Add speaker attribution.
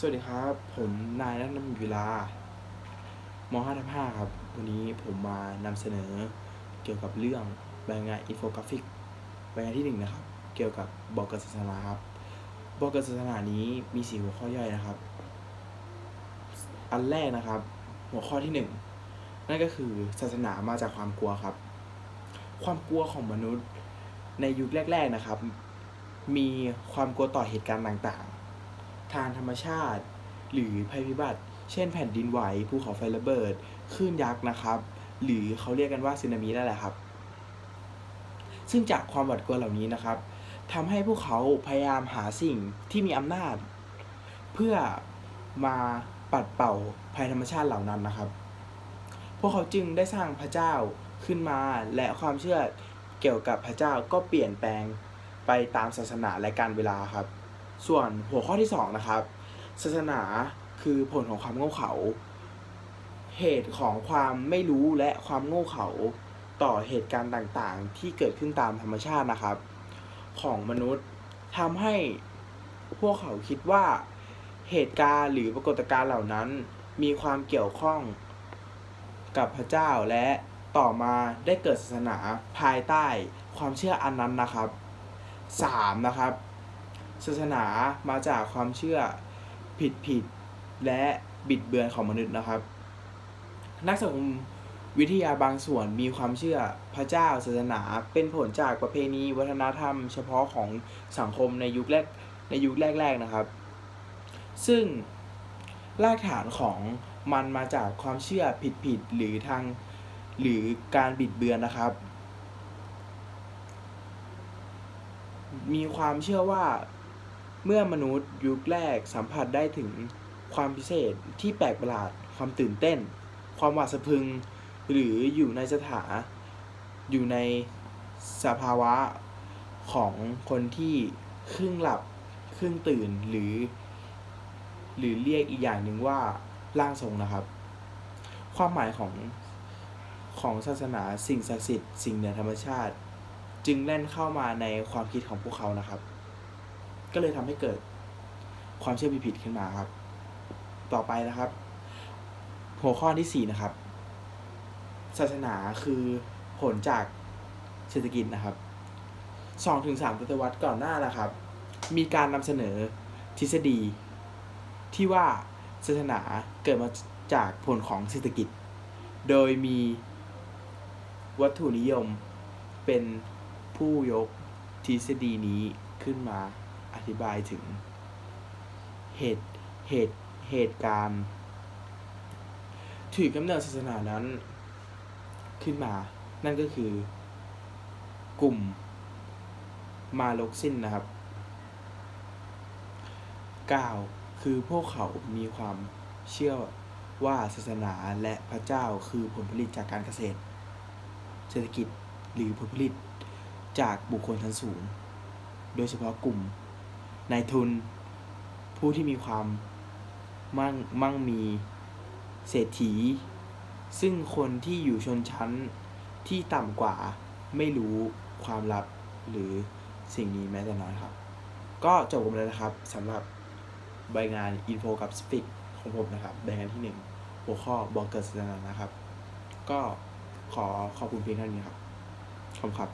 Speaker 1: สวัสดีครับ ผมนายนัทนมีเวลาม5ทับ5ครับ วันนี้ผมมานำเสนอเกี่ยวกับเรื่องใบงานอินโฟกราฟิกใบงานที่หนึ่งนะครับ เกี่ยวกับบอกเกิดศาสนาครับ บอกเกิดศาสนานี้มีสี่หัวข้อย่อยนะครับ อันแรกนะครับ หัวข้อที่หนึ่งนั่นก็คือศาสนามาจากความกลัวครับ ความกลัวของมนุษย์ในยุคแรก ๆนะครับ มีความกลัวต่อเหตุการณ์ต่างๆ ทางธรรมชาติ หรือภัยพิบัติ เช่นแผ่นดินไหวภูเขาไฟระเบิดคลื่นยักษ์นะครับ หรือเขาเรียกกันว่าสึนามินั่นแหละครับ ซึ่งจากความหวาดกลัวเหล่านี้นะครับทำให้พวกเขาพยายามหาสิ่งที่มีอำนาจ เพื่อมาปัดเป่าภัยธรรมชาติเหล่านั้นนะครับ พวกเขาจึงได้สร้างพระเจ้าขึ้นมาและความเชื่อเกี่ยวกับพระเจ้าก็เปลี่ยนแปลงไปตามศาสนาและการเวลาครับ ส่วนหัวข้อที่สองนะครับ ศาสนาคือผลของความโง่เขลาเหตุของความไม่รู้และความโง่เขลาต่อเหตุการณ์ต่างๆ ที่เกิดขึ้นตามธรรมชาตินะครับ ของมนุษย์ทำให้พวกเขาคิดว่าเหตุการณ์หรือปรากฏการณ์เหล่านั้นมีความเกี่ยวข้องกับพระเจ้าและต่อมาได้เกิดศาสนาภายใต้ความเชื่ออันนั้นนะครับสามนะครับ ศาสนามาจากความเชื่อผิดผิดๆและบิดเบือนของมนุษย์นะครับ นักสังคมวิทยาบางส่วนมีความเชื่อพระเจ้าศาสนาเป็นผลจากประเพณีวัฒนธรรม เฉพาะของสังคมในยุคแรกในยุคแรก ๆนะครับ ซึ่งรากฐานของมันมาจากความเชื่อผิดๆหรือทางหรือการบิดเบือนนะครับ มีความเชื่อว่า เมื่อมนุษย์ยุคแรกสัมผัสได้ถึงความพิเศษที่แปลกประหลาด ความตื่นเต้น ความหวาดสะพรึง หรืออยู่ในสถา อยู่ในสภาวะของคนที่ครึ่งหลับครึ่งตื่นหรือ หรือเรียกอีกอย่างหนึ่งว่าร่างทรงนะครับ ความหมายของของศาสนาสิ่งศักดิ์สิทธิ์สิ่งเหนือธรรมชาติ จึงแล่นเข้ามาในความคิดของพวกเขานะครับ ก็เลยทำให้เกิดความเชื่อผิดๆขึ้นมาครับ ต่อไปนะครับ หัวข้อที่สี่นะครับ ศาสนาคือผลจากเศรษฐกิจนะครับสองถึงสามศวรรษก่อนหน้านะครับ มีการนำเสนอทฤษฎี ที่ว่าศาสนาเกิดมาจากผลของเศรษฐกิจ โดยมีวัตถุนิยมเป็นผู้ยกทฤษฎีนี้ขึ้นมา อธิบายถึง เหตุเหตุเหตุการณ์ถือกำเนิดศาสนานั้น ขึ้นมา นั่นก็คือกลุ่มมาลกซินนะครับ 9. คือพวกเขามีความเชื่อว่าศาสนาและพระเจ้าคือผลผลิตจากการเกษตร เศรษฐกิจหรือผลผลิตจากบุคคลชั้นสูง โดยเฉพาะกลุ่ม นายทุน ผู้ที่มีความมั่งมั่งมีเศรษฐี ซึ่งคนที่อยู่ชนชั้นที่ต่ำกว่าไม่รู้ความลับหรือสิ่งนี้แม้แต่น้อยครับ ก็จบกันแล้วนะครับสำหรับใบงาน Info กับ Speak ของผมนะครับใบงานที่ 1 หัวข้อบอกเกิดสนานะครับ ก็ขอขอบคุณเพียงเท่านี้ครับขอบคุณครับ